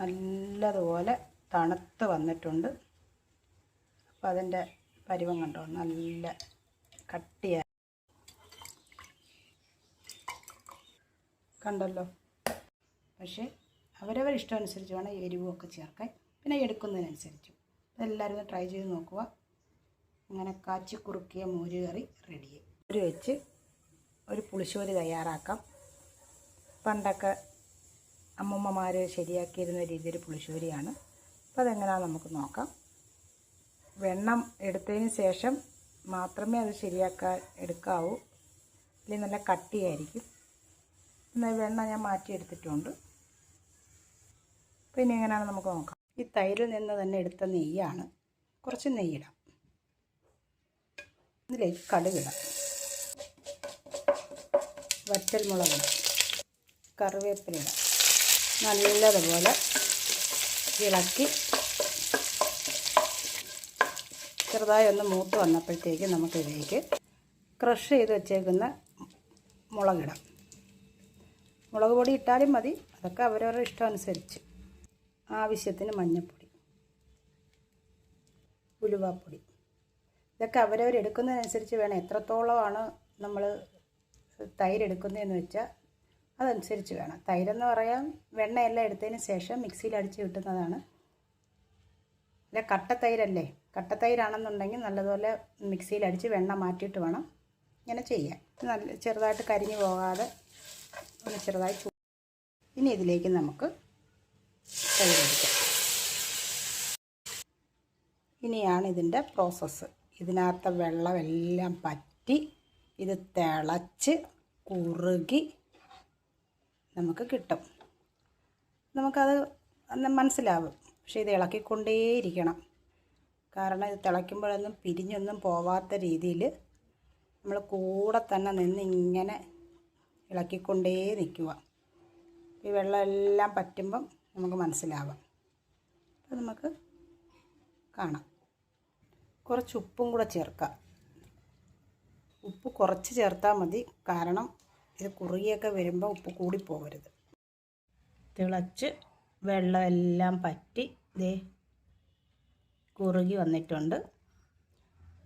നല്ലതുപോലെ തണുത്ത് വന്നിട്ടുണ്ട്. അപ്പം അതിന്റെ പരിവം കണ്ടോ? നല്ല കട്ടിയായി കണ്ടല്ലോ? പക്ഷേ അവരവർ ഇഷ്ടമനുസരിച്ച് വേണം എരിവുമൊക്കെ ചേർക്കാൻ. പിന്നെ എടുക്കുന്നതിനനുസരിച്ചും. എല്ലാവരും ട്രൈ ചെയ്ത് നോക്കുക. അങ്ങനെ കാച്ചി കുറുക്കിയ മോര് കറി റെഡിയായി ഒരു വെച്ച് ഒരു പുളിശ്ശോരി തയ്യാറാക്കാം. പണ്ടൊക്കെ അമ്മൂമ്മമാർ ശരിയാക്കിയിരുന്ന രീതിയിൽ പുളിശ്ശേരിയാണ്. അപ്പോൾ അതെങ്ങനെയാണ് നമുക്ക് നോക്കാം. വെണ്ണം എടുത്തതിന് ശേഷം മാത്രമേ അത് ശരിയാക്കാൻ എടുക്കാവൂ. അല്ലെങ്കിൽ നല്ല കട്ടിയായിരിക്കും. എന്നാൽ വെണ്ണ ഞാൻ മാറ്റിയെടുത്തിട്ടുണ്ട് പിന്നെ എങ്ങനെയാണ് നമുക്ക് നോക്കാം. ഈ തൈരിൽ നിന്ന് തന്നെ എടുത്ത നെയ്യാണ്. കുറച്ച് നെയ്യിടാം. ഇതിലേക്ക് കടുകിടാം. വറ്റൽ മുളകിടാം കറിവേപ്പിലിടാം നല്ലതുപോലെ ഇളക്കി. ചെറുതായി ഒന്ന് മൂത്ത് വന്നപ്പോഴത്തേക്ക് നമുക്കിതിലേക്ക് ക്രഷ് ചെയ്ത് വെച്ചേക്കുന്ന മുളകിടാം. മുളക് പൊടി ഇട്ടാലും മതി. അതൊക്കെ അവരവരുടെ ഇഷ്ടം അനുസരിച്ച്. ആവശ്യത്തിന് മഞ്ഞൾപ്പൊടി ഉലുവാപ്പൊടി ഇതൊക്കെ അവരവരെടുക്കുന്നതിനനുസരിച്ച് വേണം. എത്രത്തോളമാണ് നമ്മൾ തൈരെടുക്കുന്നതെന്ന് വെച്ചാൽ അതനുസരിച്ച് വേണം. തൈരെന്ന് പറയാൻ വെണ്ണയെല്ലാം എടുത്തതിന് ശേഷം മിക്സിയിൽ അടിച്ച് കിട്ടുന്നതാണ്. അല്ല കട്ട തൈരല്ലേ കട്ട തൈരാണെന്നുണ്ടെങ്കിൽ നല്ലതുപോലെ മിക്സിയിൽ അടിച്ച് വെണ്ണ മാറ്റിയിട്ട് വേണം ഇങ്ങനെ ചെയ്യാൻ. നല്ല ചെറുതായിട്ട് കരിഞ്ഞു പോകാതെ ഒന്ന് ചെറുതായി ചൂ ഇനി ഇതിലേക്ക് നമുക്ക് തൈരടിക്കാം. ഇനിയാണ് ഇതിന്റെ പ്രോസസ്സ്. ഇതിനകത്തെ വെള്ളമെല്ലാം പറ്റി ഇത് തിളച്ച് കുറുകി നമുക്ക് കിട്ടും. നമുക്കത് മനസ്സിലാവും. പക്ഷേ ഇത് ഇളക്കിക്കൊണ്ടേയിരിക്കണം. കാരണം ഇത് തിളയ്ക്കുമ്പോഴൊന്നും പിരിഞ്ഞൊന്നും പോവാത്ത രീതിയിൽ നമ്മൾ കൂടെ തന്നെ നിന്ന് ഇങ്ങനെ ഇളക്കിക്കൊണ്ടേ നിൽക്കുക. ഈ വെള്ളമെല്ലാം പറ്റുമ്പം നമുക്ക് മനസ്സിലാവാം. അപ്പോൾ നമുക്ക് കാണാം. കുറച്ച് ഉപ്പും കൂടെ ചേർക്കാം. ഉപ്പ് കുറച്ച് ചേർത്താൽ മതി. കാരണം ഇത് കുറുകിയൊക്കെ വരുമ്പോൾ ഉപ്പ് കൂടിപ്പോകരുത് തിളച്ച് വെള്ളമെല്ലാം പറ്റി ദേ കുറുകി വന്നിട്ടുണ്ട്.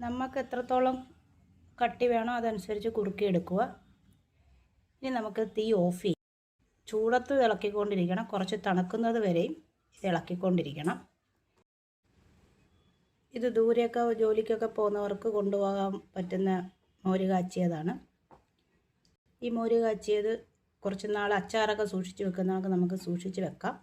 നമുക്ക് എത്രത്തോളം കട്ടി വേണോ അതനുസരിച്ച് കുറുക്കി എടുക്കുക. ഇനി നമുക്ക് തീ ഓഫ് ചെയ്യാം. ചൂടത്ത് ഇളക്കിക്കൊണ്ടിരിക്കണം. കുറച്ച് തണുക്കുന്നത് വരെയും ഇത് ഇളക്കിക്കൊണ്ടിരിക്കണം. ഇത് ദൂരെയൊക്കെ ജോലിക്കൊക്കെ പോകുന്നവർക്ക് കൊണ്ടുപോകാൻ പറ്റുന്ന മോര് കാച്ചിയതാണ് ഈ മോര് കാച്ചിയത് കുറച്ച് നാൾ അച്ചാറൊക്കെ സൂക്ഷിച്ച് വെക്കുന്നതൊക്കെ നമുക്ക് സൂക്ഷിച്ച് വെക്കാം.